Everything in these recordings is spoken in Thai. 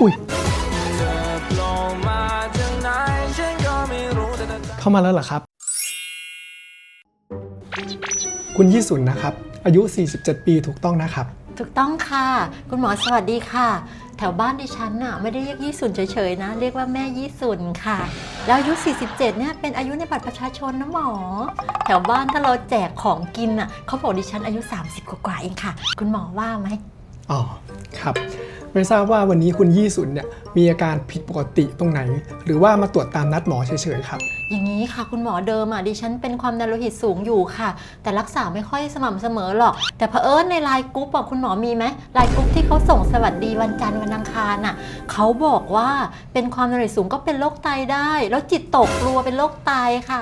อุ้ยเข้ามาแล้วเหรอครับ คุณยี่สุนนะครับ อายุ 47 ปีถูกต้องนะครับ ถูกต้องค่ะ คุณหมอสวัสดีค่ะ แถวบ้านดิฉันน่ะไม่ได้เรียกยี่สุนเฉยๆนะ เรียกว่าแม่ยี่สุนค่ะ แล้วอายุ 47 เนี่ยเป็นอายุในบัตรประชาชนนะหมอ แถวบ้านถ้าเราแจกของกินน่ะเขาบอกดิฉันอายุ 30 กว่าๆเองค่ะ คุณหมอว่าไหม อ๋อครับไม่ทราบว่าวันนี้คุณยี่สุนเนี่ยมีอาการผิดปกติตรงไหน หรือว่ามาตรวจตามนัดหมอเฉยๆครับ อย่างนี้ค่ะคุณหมอเดิมอะดิฉันเป็นความดันโลหิตสูงอยู่ค่ะ แต่รักษาไม่ค่อยสม่ำเสมอหรอก แต่เผอิญในไลน์กรุ๊ปอะคุณหมอมีไหมไลน์กรุ๊ปที่เขาส่งสวัสดีวันจันทร์วันอังคารน่ะเขาบอกว่าเป็นความดันโลหิตสูงก็เป็นโรคไตได้ แล้วจิตตกกลัวเป็นโรคไตค่ะ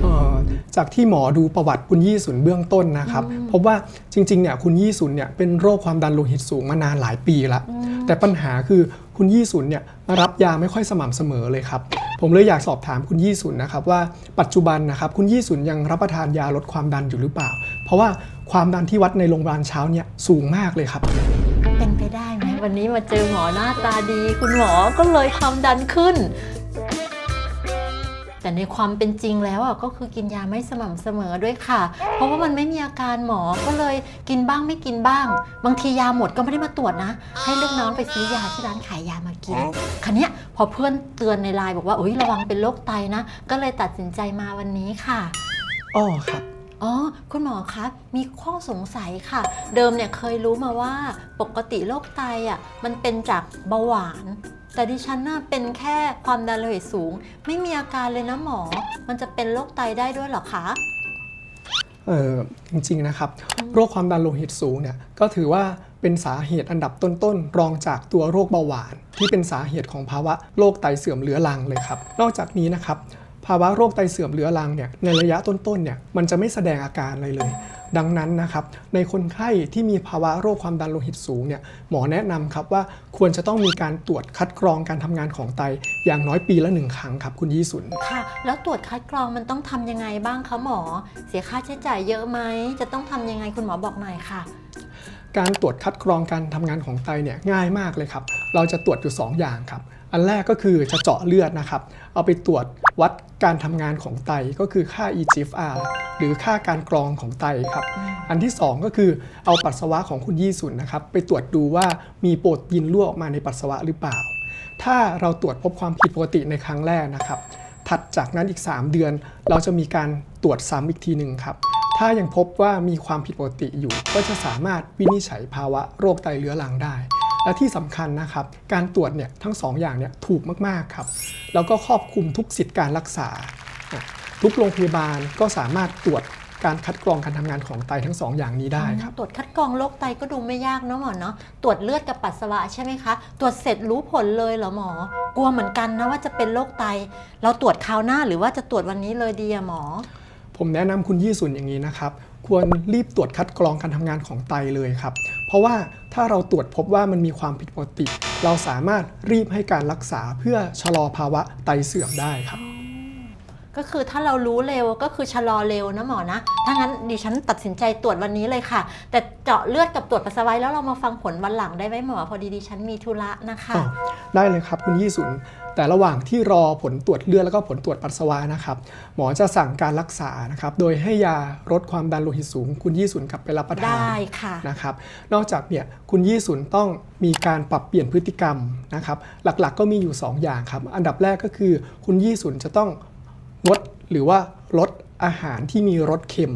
เอ่อ จากที่หมอดูประวัติคุณยี่สุนเบื้องต้นนะครับพบว่าจริงๆเนี่ยคุณยี่สุนเนี่ยเป็นโรคความดันโลหิตสูงมานานหลายปีแล้วแต่ปัญหาคือคุณยี่สุนเนี่ยมารับยาไม่ค่อยสม่ำเสมอเลยครับผมเลยอยากสอบถามคุณยี่สุนนะครับว่าปัจจุบันนะครับคุณยี่สุนยังรับประทานยาลดความดันอยู่หรือเปล่า เพราะว่าความดันที่วัดในโรงพยาบาลเช้าเนี่ยสูงมากเลยครับ เป็นไปได้ไหมวันนี้มาเจอหมอหน้าตาดี คุณหมอก็เลยความดันขึ้น แต่ในความเป็นจริงแล้วอะก็คือกินยาไม่สม่ำเสมอด้วยค่ะ เพราะว่ามันไม่มีอาการหมอก็เลยกินบ้างไม่กินบ้าง บางทียาหมดก็ไม่ได้มาตรวจนะ ให้ลูกน้องไปซื้อยาที่ร้านขายยามากินคันนี้ยพอเพื่อนเตือนในไลน์บอกว่าเอ้ยระวังเป็นโรคไตนะ ก็เลยตัดสินใจมาวันนี้ค่ะอ้อครับอ๋อ คุณหมอคะ มีข้อสงสัยค่ะ เดิมเนี่ยเคยรู้มาว่าปกติโรคไตอะมันเป็นจากเบาหวาน แต่ดิฉันน่ะเป็นแค่ความดันโลหิตสูง ไม่มีอาการเลยนะหมอ มันจะเป็นโรคไตได้ด้วยเหรอคะ เออจริงๆนะครับ โรคความดันโลหิตสูงเนี่ยก็ถือว่าเป็นสาเหตุอันดับต้นๆ รองจากตัวโรคเบาหวาน ที่เป็นสาเหตุของภาวะโรคไตเสื่อมเรื้อรังเลยครับ นอกจากนี้นะครับภาวะโรคไตเสื่อมเรื้อรังเนี่ยในระยะต้นๆเนี่ยมันจะไม่แสดงอาการอะไรเลย ดังนั้นนะครับในคนไข้ที่มีภาวะโรคความดันโลหิตสูงเนี่ยหมอแนะนำครับว่าควรจะต้องมีการตรวจคัดกรองการทำงานของไตอย่างน้อยปีละหนึ่งครั้งครับคุณยี่สุนค่ะ แล้วตรวจคัดกรองมันต้องทำยังไงบ้างคะหมอ เสียค่าใช้จ่ายเยอะไหมจะต้องทำยังไงคุณหมอบอกหน่อยค่ะการตรวจคัดกรองการทำงานของไตเนี่ยง่ายมากเลยครับ เราจะตรวจอยู่ 2 อย่างครับ อันแรกก็คือจะเจาะเลือดนะครับ เอาไปตรวจวัดการทำงานของไตก็คือค่า eGFR หรือค่าการกรองของไตครับ อันที่ 2 ก็คือเอาปัสสาวะของคุณยี่สุนนะครับ ไปตรวจดูว่ามีโปรตีนรั่วออกมาในปัสสาวะหรือเปล่า ถ้าเราตรวจพบความผิดปกติในครั้งแรกนะครับ ถัดจากนั้นอีก 3 เดือน เราจะมีการตรวจซ้ำอีกทีหนึ่งครับ ถ้ายังพบว่ามีความผิดปกติอยู่ ก็จะสามารถวินิจฉัยภาวะโรคไตเรื้อรังได้ และที่สำคัญนะครับ การตรวจเนี่ยทั้ง2ออย่างเนี่ยถูกมากๆครับ แล้วก็ครอบคลุมทุกสิทธิการรักษา ทุกโรงพยาบาลก็สามารถตรวจการคัดกรองการทำงานของไตทั้ง2ออย่างนี้ได้ครับ ตรวจคัดกรองโรคไตก็ดูไม่ยากเนอะหมอเนาะ ตรวจเลือดกับปัสสาวะใช่ไหมคะ ตรวจเสร็จรู้ผลเลยเหรอหมอ กลัวเหมือนกันนะว่าจะเป็นโรคไต เราตรวจคราวหน้าหรือว่าจะตรวจวันนี้เลยดีอะหมอ ผมแนะนำคุณยี่สุนอย่างนี้นะครับ ควรรีบตรวจคัดกรองการทำงานของไตเลยครับ เพราะว่าถ้าเราตรวจพบว่ามันมีความผิดปกติ เราสามารถรีบให้การรักษาเพื่อชะลอภาวะไตเสื่อมได้ครับ ก็คือถ้าเรารู้เร็วก็คือชะลอเร็วนะหมอนะ ถ้างั้นดิฉันตัดสินใจตรวจวันนี้เลยค่ะ แต่เจาะเลือดกับตรวจปัสสาวะแล้วเรามาฟังผลวันหลังได้ไหมหมอ พอดีดิฉันมีธุระนะคะอ๋อได้เลยครับคุณยี่สุน แต่ระหว่างที่รอผลตรวจเลือดแล้วก็ผลตรวจปัสสาวะนะครับ หมอจะสั่งการรักษานะครับ โดยให้ยาลดความดันโลหิตสูง คุณยี่สุนกลับไปรับประทานได้ค่ะนะครับ นอกจากเนี่ยคุณยี่สุนต้องมีการปรับเปลี่ยนพฤติกรรมนะครับ หลักๆ ก็มีอยู่ 2 อย่างครับ อันดับแรกก็คือคุณยี่สุนจะต้อง งดหรือว่าลดอาหารที่มีรสเค็ม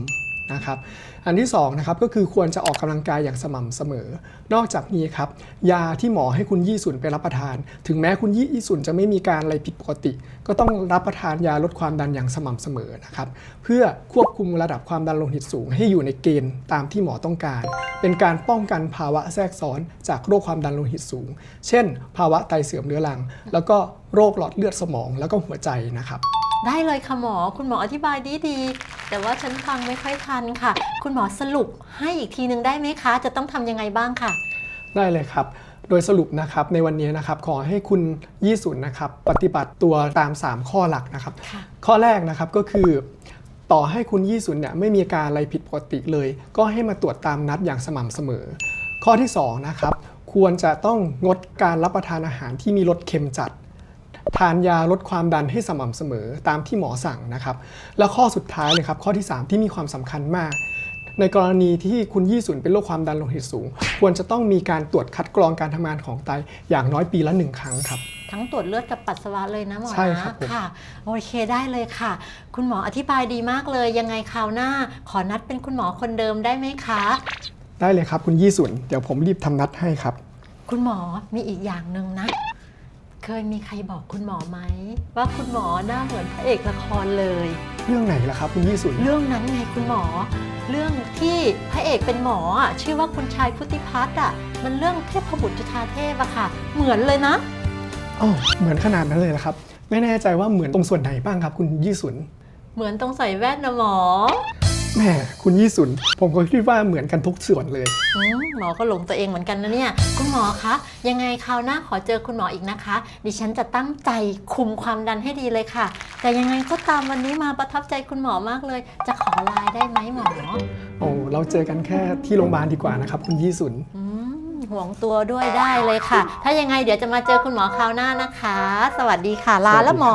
นะครับอันที่สองนะครับก็คือควรจะออกกำลังกายอย่างสม่ำเสมอ นอกจากนี้ครับยาที่หมอให้คุณยี่สุนไปรับประทาน ถึงแม้คุณยี่สุนจะไม่มีการอะไรผิดปกติ ก็ต้องรับประทานยาลดความดันอย่างสม่ำเสมอนะครับเพื่อควบคุมระดับความดันโลหิตสูง ให้อยู่ในเกณฑ์ตามที่หมอต้องการ เป็นการป้องกันภาวะแทรกซ้อนจากโรคความดันโลหิตสูง เช่น ภาวะไตเสื่อมเรื้อรัง แล้วก็โรคหลอดเลือดสมองแล้วก็หัวใจนะครับ ได้เลยค่ะหมอ คุณหมออธิบายดีดีๆแต่ว่าฉันฟังไม่ค่อยทันค่ะ คุณหมอสรุปให้อีกทีหนึ่งได้ไหมคะ จะต้องทำยังไงบ้างค่ะ ได้เลยครับ โดยสรุปนะครับในวันนี้นะครับขอให้คุณยี่สุนนะครับปฏิบัติตัวตาม 3 ข้อหลักนะครับค่ะข้อแรกนะครับก็คือต่อให้คุณยี่สุนเนี่ยไม่มีอาการอะไรผิดปกติเลย ก็ให้มาตรวจตามนัดอย่างสม่ำเสมอ ข้อที่2นะครับคควรจะต้องงดการรับประทานอาหารที่มีรสเค็มจัด ทานยาลดความดันให้สม่ำเสมอตามที่หมอสั่งนะครับ แล้วข้อสุดท้ายเลยครับข้อที่ 3 ที่มีความสำคัญมาก ในกรณีที่คุณยี่สุนเป็นโรคความดันโลหิตสูง ควรจะต้องมีการตรวจคัดกรองการทำงานของไตอย่างน้อยปีละหนึ่งครั้งครับทั้งตรวจเลือดกับปัสสาวะเลยนะหมอใช่ครันะบผมค่ะโอเคได้เลยค่ะ คุณหมออธิบายดีมากเลย ยังไงคราวหน้า ขอนัดเป็นคุณหมอคนเดิมได้ไหมคะ ได้เลยครับคุณยี่สุนเดี๋ยวผมรีบทำนัดให้ครับ คุณหมอมีอีกอย่างหนึ่งนะ เคยมีใครบอกคุณหมอไหม ว่าคุณหมอหน้าเหมือนพระเอกละครเลย เรื่องไหนล่ะครับคุณยี่สุนเรื่องนั้นไงคุณหมอ เรื่องที่พระเอกเป็นหมออะชื่อว่าคุณชายพุทธิพัฒน์อะมันเรื่องเทพบุตรจุฑาเทพอะค่ะ เหมือนเลยนะ อ๋อเหมือนขนาดนั้นเลยเหรอครับ ไม่แน่ใจว่าเหมือนตรงส่วนไหนบ้างครับ คุณยี่สุน เหมือนตรงใส่แว่นนะหมอ แหม่คุณยี่สุน ผมก็คิดว่าเหมือนกันทุกส่วนเลย อืมหมอก็หลงตัวเองเหมือนกันนะเนี่ย คุณหมอคะ ยังไงคราวหน้าขอเจอคุณหมออีกนะคะ ดิฉันจะตั้งใจคุมความดันให้ดีเลยค่ะ แต่ยังไงก็ตามวันนี้มาประทับใจคุณหมอมากเลย จะขอไลน์ได้ไหมหมอ โอ้เราเจอกันแค่ที่โรงพยาบาลดีกว่านะครับ คุณยี่สุน อืมห่วงตัวด้วยได้เลยค่ะ ถ้ายังไงเดี๋ยวจะมาเจอคุณหมอคราวหน้านะคะ สวัสดีค่ะลาแล้วหมอ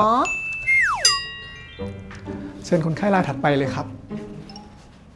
เชิญคนไข้รายถัดไปเลยครับ